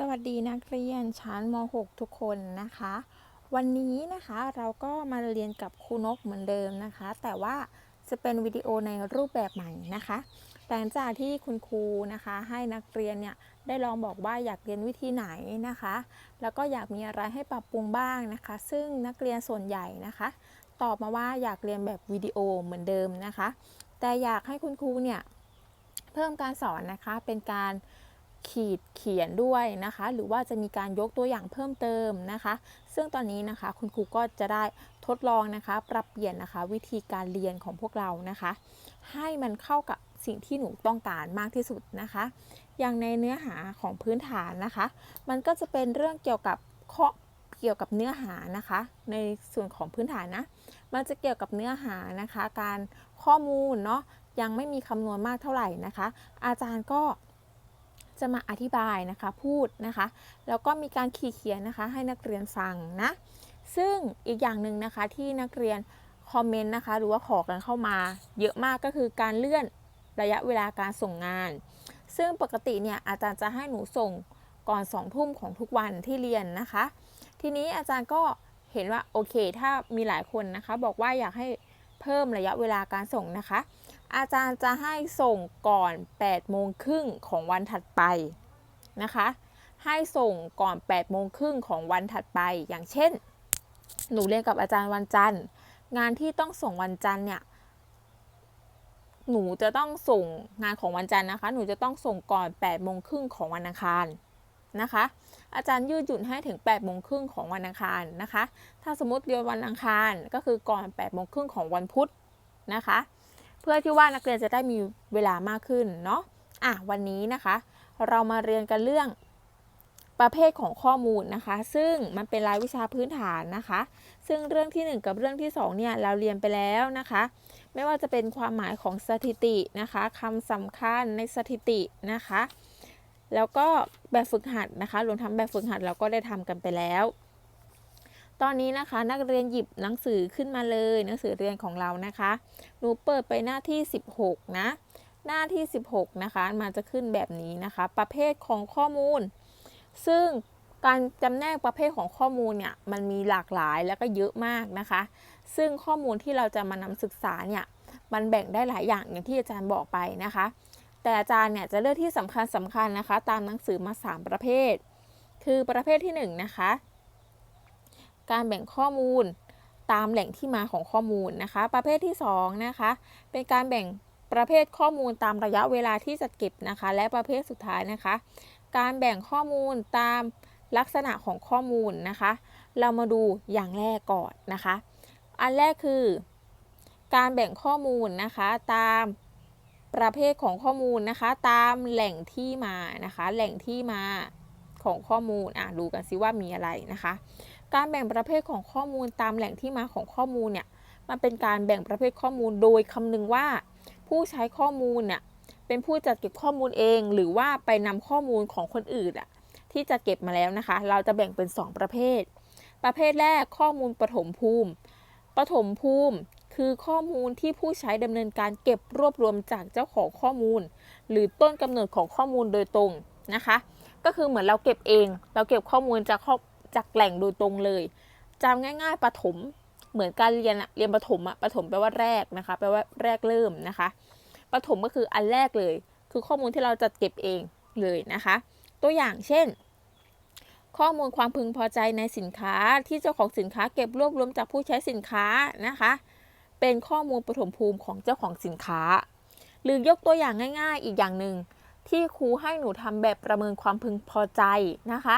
สวัสดีนักเรียนชั้นม .6 ทุกคนนะคะ วันนี้นะคะเราก็มาเรียนกับครูนกเหมือนเดิมนะคะ แต่ว่าจะเป็นวิดีโอในรูปแบบใหม่นะคะหลังจากที่คุณครูนะคะให้นักเรียนเนี่ยได้ลองบอกว่าอยากเรียนวิธีไหนนะคะ แล้วก็อยากมีอะไรให้ปรับปรุงบ้างนะคะ ซึ่งนักเรียนส่วนใหญ่นะคะ ตอบมาว่าอยากเรียนแบบวิดีโอเหมือนเดิมนะคะ แต่อยากให้คุณครูเนี่ยเพิ่มการสอนนะคะเป็นการ ขีดเขียนด้วยนะคะ หรือว่าจะมีการยกตัวอย่างเพิ่มเติมนะคะ ซึ่งตอนนี้นะคะคุณครูก็จะได้ทดลองนะคะ ปรับเปลี่ยนนะคะ วิธีการเรียนของพวกเรานะคะ ให้มันเข้ากับสิ่งที่หนูต้องการมากที่สุดนะคะ อย่างในเนื้อหาของพื้นฐานนะคะ มันก็จะเป็นเรื่องเกี่ยวกับข้อเกี่ยวกับเนื้อหานะคะ ในส่วนของพื้นฐานนะ มันจะเกี่ยวกับเนื้อหานะคะ การข้อมูลเนาะยังไม่มีคำนวณมากเท่าไหร่นะคะ อาจารย์ก็ จะมาอธิบายนะคะพูดนะคะ แล้วก็มีการขีดเขียนนะคะ ให้นักเรียนฟังนะ ซึ่งอีกอย่างหนึ่งนะคะที่นักเรียนคอมเมนต์นะคะ หรือว่าขอกันเข้ามา เยอะมากก็คือการเลื่อนระยะเวลาการส่งงาน ซึ่งปกติเนี่ยอาจารย์จะให้หนูส่งก่อน2ทุ่มของทุกวันที่เรียนนะคะ ทีนี้อาจารย์ก็เห็นว่าโอเค ถ้ามีหลายคนนะคะ บอกว่าอยากให้เพิ่มระยะเวลาการส่งนะคะ อาจารย์จะให้ส่งก่อน8โมงครึ่งของวันถัดไปนะคะ ให้ส่งก่อน8โมงครึ่งของวันถัดไป อย่างเช่น หนูเรียนกับอาจารย์วันจันทร์ งานที่ต้องส่งวันจันทร์เนี่ย หนูจะต้องส่งงานของวันจันทร์นะคะ หนูจะต้องส่งก่อน8โมงครึ่งของวันอังคารนะคะ อาจารย์ยืดหยุ่นให้ถึง8โมงครึ่งของวันอังคารนะคะ ถ้าสมมติเรียนวันอังคารก็คือก่อน8โมงครึ่งของวันพุธนะคะ เพื่อที่ว่านักเรียนจะได้มีเวลามากขึ้นเนาะอะวันนี้นะคะ เรามาเรียนกันเรื่องประเภทของข้อมูลนะคะ ซึ่งมันเป็นรายวิชาพื้นฐานนะคะ ซึ่งเรื่องที่ 1 กับเรื่องที่2เนี่ยเราเรียนไปแล้วนะคะ ไม่ว่าจะเป็นความหมายของสถิตินะคะคำสำคัญในสถิตินะคะ แล้วก็แบบฝึกหัดนะคะรวมทั้งแบบฝึกหัดเราก็ได้ทำกันไปแล้ว ตอนนี้นะคะนักเรียนหยิบหนังสือขึ้นมาเลย หนังสือเรียนของเรานะคะ หนูเปิดไปหน้าที่ 16 นะ หน้าที่ 16 นะคะ มันจะขึ้นแบบนี้นะคะ ประเภทของข้อมูล ซึ่งการจำแนกประเภทของข้อมูลเนี่ยมันมีหลากหลายแล้วก็เยอะมากนะคะ ซึ่งข้อมูลที่เราจะมานำศึกษาเนี่ยมันแบ่งได้หลายอย่างอย่างที่อาจารย์บอกไปนะคะ แต่อาจารย์เนี่ยจะเลือกที่สำคัญสำคัญนะคะ ตามหนังสือมา 3 ประเภท คือประเภทที่1นะคะ การแบ่งข้อมูลตามแหล่งที่มาของข้อมูลนะคะ ประเภทที่2นะคะเป็นการแบ่งประเภทข้อมูลตามระยะเวลาที่จะเก็บนะคะ และประเภทสุดท้ายนะคะ การแบ่งข้อมูลตามลักษณะของข้อมูลนะคะ เรามาดูอย่างแรกก่อนนะคะ อันแรกคือ การแบ่งข้อมูลนะคะตามประเภทของข้อมูลนะคะ ตามแหล่งที่มานะคะ แหล่งที่มาของข้อมูลอะดูกันซิว่ามีอะไรนะคะ การแบ่งประเภทของข้อมูลตามแหล่งที่มาของข้อมูลเนี่ยมันเป็นการแบ่งประเภทข้อมูลโดยคำนึงว่า ผู้ใช้ข้อมูลเนี่ยเป็นผู้จัดเก็บข้อมูลเอง หรือว่าไปนำข้อมูลของคนอื่นอะที่จะเก็บมาแล้วนะคะ เราจะแบ่งเป็น 2 ประเภท ประเภทแรกข้อมูลปฐมภูมิปฐมภูมิคือข้อมูลที่ผู้ใช้ดำเนินการเก็บรวบรวมจากเจ้าของข้อมูล หรือต้นกำเนิดของข้อมูลโดยตรงนะคะ ก็คือเหมือนเราเก็บเอง เราเก็บข้อมูลจากข้อ จากแหล่งโดยตรงเลยจำง่าย ๆปฐมเหมือนการเรียนอะเรียนปฐมอะปฐมแปลว่าแรกนะคะแปลว่าแรกเริ่มนะคะปฐมก็คืออันแรกเลย คือข้อมูลที่เราจัดเก็บเองเลยนะคะ ตัวอย่างเช่น ข้อมูลความพึงพอใจในสินค้าที่เจ้าของสินค้าเก็บรวบรวมจากผู้ใช้สินค้านะคะ เป็นข้อมูลปฐมภูมิของเจ้าของสินค้า หรือยกตัวอย่างง่าย ๆ อีกอย่างหนึ่งที่ครูให้หนูทำแบบประเมินความพึงพอใจนะคะ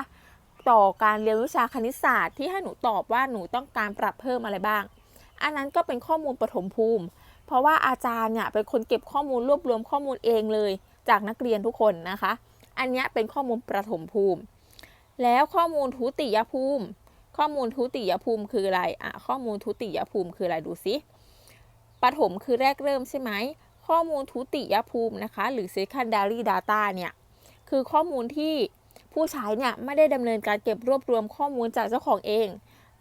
ต่อการเรียนวิชาคณิตศาสตร์ ที่ให้หนูตอบว่าหนูต้องการปรับเพิ่มอะไรบ้าง อันนั้นก็เป็นข้อมูลปฐมภูมิ เพราะว่าอาจารย์เนี่ยเป็นคนเก็บข้อมูลรวบรวมข้อมูลเองเลย จากนักเรียนทุกคนนะคะ อันนี้เป็นข้อมูลประถมภูมิ แล้วข้อมูลทุติยภูมิ ข้อมูลทุติยภูมิคืออะไรอะข้อมูลทุติยภูมิคืออะไรดูสิปฐมคือแรกเริ่มใช่ไหมข้อมูลทุติยภูมินะคะ หรือ secondary data เนี่ยคือข้อมูลที่ ผู้ใช้เนี่ยไม่ได้ดำเนินการเก็บรวบรวมข้อมูลจากเจ้าของเอง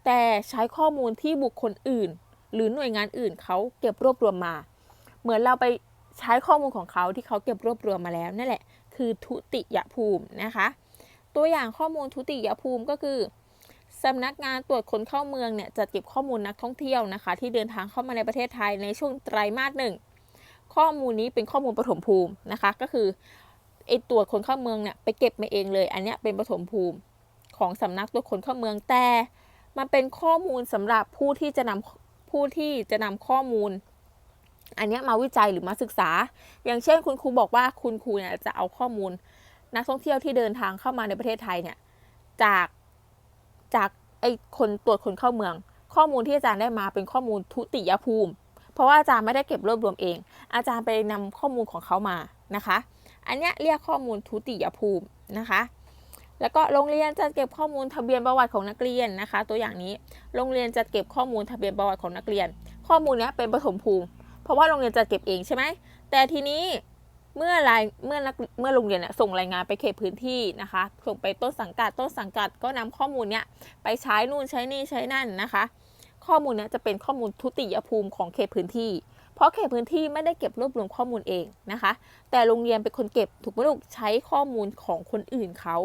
แต่ใช้ข้อมูลที่บุคคลอื่น หรือหน่วยงานอื่นเขาเก็บรวบรวมมา เหมือนเราไปใช้ข้อมูลของเขาที่เขาเก็บรวบรวมมาแล้วนั่นแหละ คือทุติยภูมินะคะ ตัวอย่างข้อมูลทุติยภูมิก็คือสำนักงานตรวจคนเข้าเมืองเนี่ยจัดเก็บข้อมูลนักท่องเที่ยวนะคะ ที่เดินทางเข้ามาในประเทศไทยในช่วงไตรมาสหนึ่งข้อมูลนี้เป็นข้อมูลปฐมภูมินะคะ ก็คือ ไอตรวจคนเข้าเมืองเนี่ยไปเก็บมาเองเลย อันเนี้ยเป็นปฐมภูมิของสำนักตรวจคนเข้าเมืองแต่ มันเป็นข้อมูลสำหรับผู้ที่จะนำผู้ที่จะนำข้อมูล อันเนี้ยมาวิจัยหรือมาศึกษา อย่างเช่นคุณครูบอกว่าคุณครูเนี่ยจะเอาข้อมูล นักท่องเที่ยวที่เดินทางเข้ามาในประเทศไทยเนี่ยจากจากไอ้คนตรวจคนเข้าเมือง ข้อมูลที่อาจารย์ได้มาเป็นข้อมูลทุติยภูมิ เพราะว่าอาจารย์ไม่ได้เก็บรวบรวมเอง อาจารย์ไปนำข้อมูลของเขามานะคะ อันเนี้ยเรียกข้อมูลทุติยภูมินะคะ แล้วก็โรงเรียนจัดเก็บข้อมูลทะเบียนประวัติของนักเรียนนะคะ ตัวอย่างนี้โรงเรียนจัดเก็บข้อมูลทะเบียนประวัติของนักเรียน ข้อมูลเนี้ยเป็นปฐมภูมิ เพราะว่าโรงเรียนจัดเก็บเองใช่ไหมแต่ทีนี้เมื่อรายเมื่อนักเมื่อโรงเรียนเนี่ยส่งรายงานไปเขตพื้นที่นะคะ ส่งไปต้นสังกัดต้นสังกัดก็นำข้อมูลเนี้ยไปใช้นู่นใช้นี่ใช้นั่นนะคะ ข้อมูลเนี้ยจะเป็นข้อมูลทุติยภูมิของเขตพื้นที่ เพราะเขตพื้นที่ไม่ได้เก็บรวบรวมข้อมูลเองนะคะ แต่โรงเรียนเป็นคนเก็บถูกไหมลูกใช้ข้อมูลของคนอื่นเขา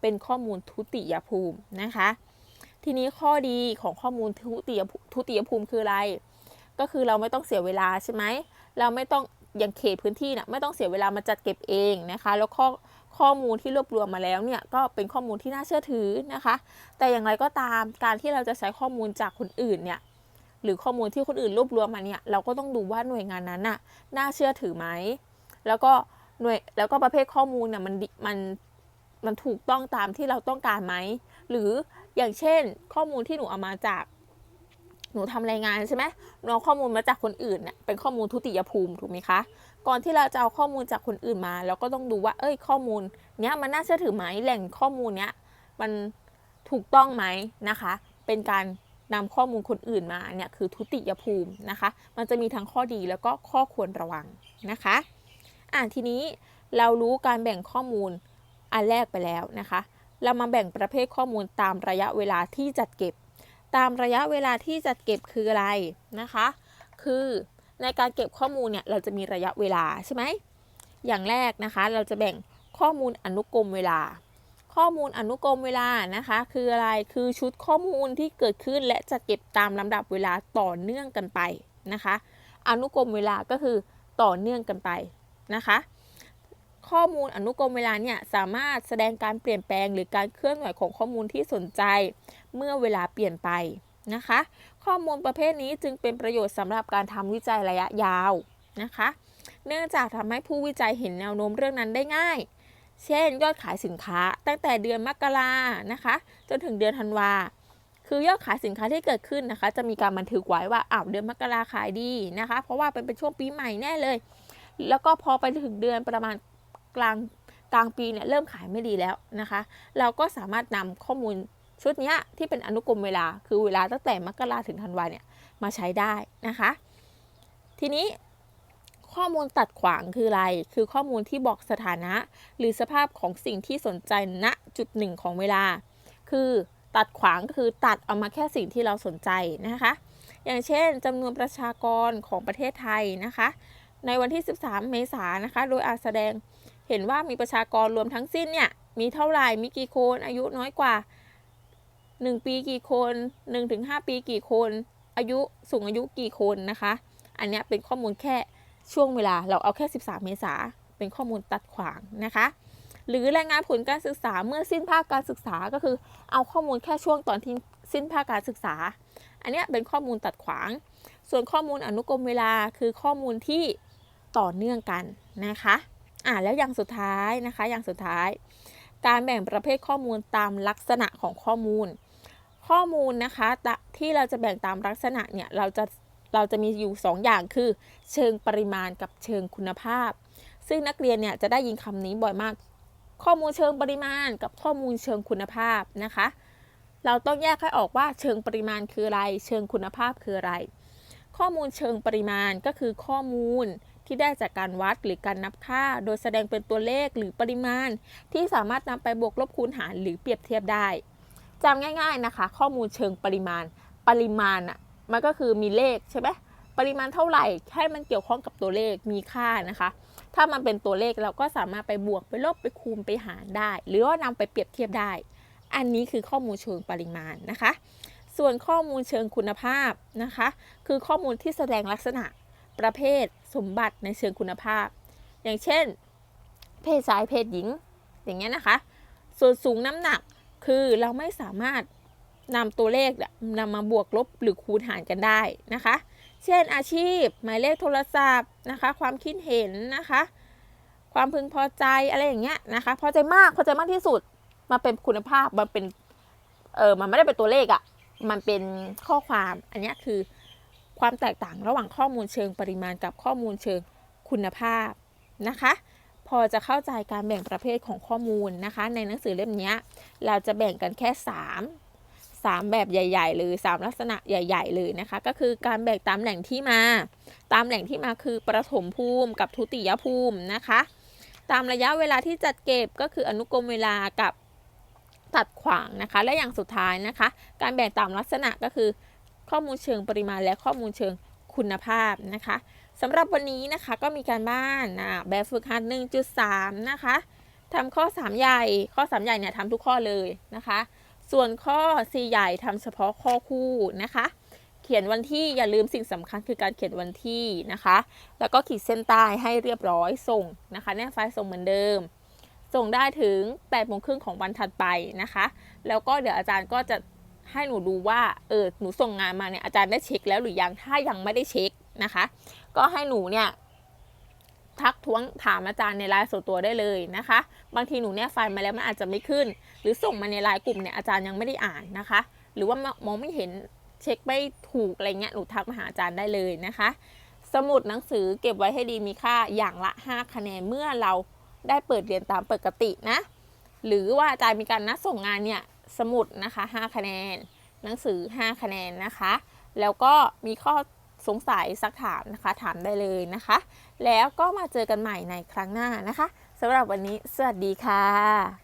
เป็นข้อมูลทุติยภูมินะคะ ทีนี้ข้อดีของข้อมูลทุติยภูทุติยภูมิคืออะไร ก็คือเราไม่ต้องเสียเวลาใช่ไหมเราไม่ต้องอย่างเขตพื้นที่นะไม่ต้องเสียเวลามาจัดเก็บเองนะคะ แล้วข้อข้อมูลที่รวบรวมมาแล้วเนี่ยก็เป็นข้อมูลที่น่าเชื่อถือนะคะ แต่อย่างไรก็ตามการที่เราจะใช้ข้อมูลจากคนอื่นเนี่ย หรือข้อมูลที่คนอื่นรวบรวมมาเนี่ยเราก็ต้องดูว่าหน่วยงานนั้นน่ะน่าเชื่อถือไหมแล้วก็หน่วยแล้วก็ประเภทข้อมูลเนี่ยมันมันมันถูกต้องตามที่เราต้องการไหมหรืออย่างเช่น ข้อมูลที่หนูเอามาจากหนูทำรายงานใช่ไหมหนูเอาข้อมูลมาจากคนอื่นเนี่ยเป็นข้อมูลทุติยภูมิถูกไหมคะ ก่อนที่เราจะเอาข้อมูลจากคนอื่นมาเราก็ต้องดูว่า เอ้ย ข้อมูลเนี้ยมันน่าเชื่อถือไหมแหล่งข้อมูลเนี้ยมันถูกต้องไหมนะคะ เป็นการ นำข้อมูลคนอื่นมาเนี่ยคือทุติยภูมินะคะ มันจะมีทั้งข้อดีแล้วก็ข้อควรระวังนะคะอ่าทีนี้เรารู้การแบ่งข้อมูลอันแรกไปแล้วนะคะ เรามาแบ่งประเภทข้อมูลตามระยะเวลาที่จัดเก็บ ตามระยะเวลาที่จัดเก็บคืออะไรนะคะ คือในการเก็บข้อมูลเนี่ยเราจะมีระยะเวลาใช่ไหมอย่างแรกนะคะ เราจะแบ่งข้อมูลอนุกรมเวลา ข้อมูลอนุกรมเวลานะคะ คืออะไรคือชุดข้อมูลที่เกิดขึ้นและจัดเก็บตามลำดับเวลาต่อเนื่องกันไปนะคะ อนุกรมเวลาก็คือต่อเนื่องกันไปนะคะ ข้อมูลอนุกรมเวลาเนี่ยสามารถแสดงการเปลี่ยนแปลงหรือการเคลื่อนไหวของข้อมูลที่สนใจ เมื่อเวลาเปลี่ยนไปนะคะ ข้อมูลประเภทนี้จึงเป็นประโยชน์สำหรับการทำวิจัยระยะยาวนะคะ เนื่องจากทำให้ผู้วิจัยเห็นแนวโน้มเรื่องนั้นได้ง่าย เช่น ยอดขายสินค้าตั้งแต่เดือนมกรานะคะ จนถึงเดือนธันวา คือยอดขายสินค้าที่เกิดขึ้นนะคะ จะมีการบันทึกไว้ว่าอ้าวเดือนมกราขายดีนะคะ เพราะว่าเป็นเป็นช่วงปีใหม่แน่เลย แล้วก็พอไปถึงเดือนประมาณกลางกลางปีเนี่ยเริ่มขายไม่ดีแล้วนะคะ เราก็สามารถนำข้อมูลชุดนี้ที่เป็นอนุกรมเวลาคือเวลาตั้งแต่มกราถึงธันวาเนี่ยมาใช้ได้นะคะ ทีนี้ ข้อมูลตัดขวางคืออะไร คือข้อมูลที่บอกสถานะ หรือสภาพของสิ่งที่สนใจณจุดหนึ่งของเวลา คือตัดขวางคือตัดเอามาแค่สิ่งที่เราสนใจนะคะ อย่างเช่นจำนวนประชากรของประเทศไทยนะคะ ในวันที่ 13 เมษายนนะคะ โดยอาจแสดงเห็นว่ามีประชากรรวมทั้งสิ้นเนี่ยมีเท่าไหร่ มีกี่คน อายุน้อยกว่า 1 ปีกี่คน 1-5 ปีกี่คน อายุสูงอายุกี่คนนะคะ อันนี้เป็นข้อมูลแค่ ช่วงเวลาเราเอาแค่ 13 เมษาเป็นข้อมูลตัดขวางนะคะ หรือรายงานผลการศึกษาเมื่อสิ้นภาคการศึกษาก็คือเอาข้อมูลแค่ช่วงตอนที่สิ้นภาคการศึกษา อันนี้เป็นข้อมูลตัดขวาง ส่วนข้อมูลอนุกรมเวลาคือข้อมูลที่ต่อเนื่องกันนะคะอ่าแล้วอย่างสุดท้ายนะคะอย่างสุดท้าย การแบ่งประเภทข้อมูลตามลักษณะของข้อมูล ข้อมูลนะคะที่เราจะแบ่งตามลักษณะเนี่ยเราจะ เราจะมีอยู่ 2 อย่างคือ เชิงปริมาณกับเชิงคุณภาพ ซึ่งนักเรียนเนี่ยจะได้ยินคำนี้บ่อยมาก ข้อมูลเชิงปริมาณกับข้อมูลเชิงคุณภาพนะคะ เราต้องแยกให้ออกว่าเชิงปริมาณคืออะไร เชิงคุณภาพคืออะไร ข้อมูลเชิงปริมาณก็คือข้อมูลที่ได้จากการวัดหรือการนับค่า โดยแสดงเป็นตัวเลขหรือปริมาณ ที่สามารถนำไปบวกลบคูณหารหรือเปรียบเทียบได้จำง่าย ๆนะคะ ข้อมูลเชิงปริมาณ ปริมาณอะ มันก็คือมีเลขใช่ไหมปริมาณเท่าไหร่ให้มันเกี่ยวข้องกับตัวเลขมีค่านะคะ ถ้ามันเป็นตัวเลขเราก็สามารถไปบวกไปลบไปคูณไปหารได้ หรือว่านำไปเปรียบเทียบได้ อันนี้คือข้อมูลเชิงปริมาณนะคะ ส่วนข้อมูลเชิงคุณภาพนะคะ คือข้อมูลที่แสดงลักษณะประเภทสมบัติในเชิงคุณภาพ อย่างเช่น เพศชายเพศหญิง อย่างเงี้ยนะคะ ส่วนสูงน้ำหนักคือเราไม่สามารถ นำตัวเลขน่ะนำมาบวกลบหรือคูณหารกันได้นะคะ เช่นอาชีพ หมายเลขโทรศัพท์นะคะ ความคิดเห็นนะคะ ความพึงพอใจอะไรอย่างเงี้ยนะคะ พอใจมากพอใจมากที่สุดมาเป็นคุณภาพมันเป็นเออมันไม่ได้เป็นตัวเลขอะ่ะมันเป็นข้อความอันนี้คือความแตกต่างระหว่างข้อมูลเชิงปริมาณกับข้อมูลเชิงคุณภาพนะคะ พอจะเข้าใจการแบ่งประเภทของข้อมูลนะคะ ในหนังสือเล่มนี้เราจะแบ่งกันแค่ 3 3 แบบใหญ่ๆเลย3ลักษณะใหญ่ ๆ เลยนะคะ ก็คือการแบ่งตามแหล่งที่มา ตามแหล่งที่มาคือประถมภูมิกับทุติยภูมินะคะ ตามระยะเวลาที่จัดเก็บก็คืออนุกรมเวลากับตัดขวางนะคะ และอย่างสุดท้ายนะคะ การแบ่งตามลักษณะก็คือ ข้อมูลเชิงปริมาณและข้อมูลเชิงคุณภาพนะคะสำหรับวันนี้นะคะก็มีการบ้านนะแบบฝึกหัด 1.3 นะคะทำข้อ 3 ใหญ่ ข้อ 3 ใหญ่เนี่ยทำทุกข้อเลยนะคะ ส่วนข้อ4ใหญ่ทำเฉพาะข้อคู่นะคะ เขียนวันที่อย่าลืมสิ่งสำคัญคือการเขียนวันที่นะคะ แล้วก็ขีดเส้นใต้ให้เรียบร้อยส่งนะคะแนบไฟล์ส่งเหมือนเดิม ส่งได้ถึง8โมงครึ่งของวันถัดไปนะคะ แล้วก็เดี๋ยวอาจารย์ก็จะให้หนูดูว่าเออหนูส่งงานมาเนี่ยอาจารย์ได้เช็คแล้วหรือยังถ้ายังไม่ได้เช็คนะคะ ก็ให้หนูเนี่ย ทักท้วงถามอาจารย์ในไลน์ส่วนตัวได้เลยนะคะ บางทีหนูเนี่ยไฟล์มาแล้วมันอาจจะไม่ขึ้น หรือส่งมาในไลน์กลุ่มเนี่ยอาจารย์ยังไม่ได้อ่านนะคะ หรือว่ามองไม่เห็นเช็คไม่ถูกอะไรเงี้ยหนูทักมาหาอาจารย์ได้เลยนะคะ สมุดหนังสือเก็บไว้ให้ดีมีค่าอย่างละ 5 คะแนนเมื่อเราได้เปิดเรียนตามปกตินะ หรือว่าอาจารย์มีการนัดส่งงานเนี่ยสมุดนะคะ 5 คะแนน หนังสือ 5 คะแนนนะคะ แล้วก็มีข้อ สงสัยสักถามนะคะ ถามได้เลยนะคะ แล้วก็มาเจอกันใหม่ในครั้งหน้านะคะสำหรับวันนี้สวัสดีค่ะ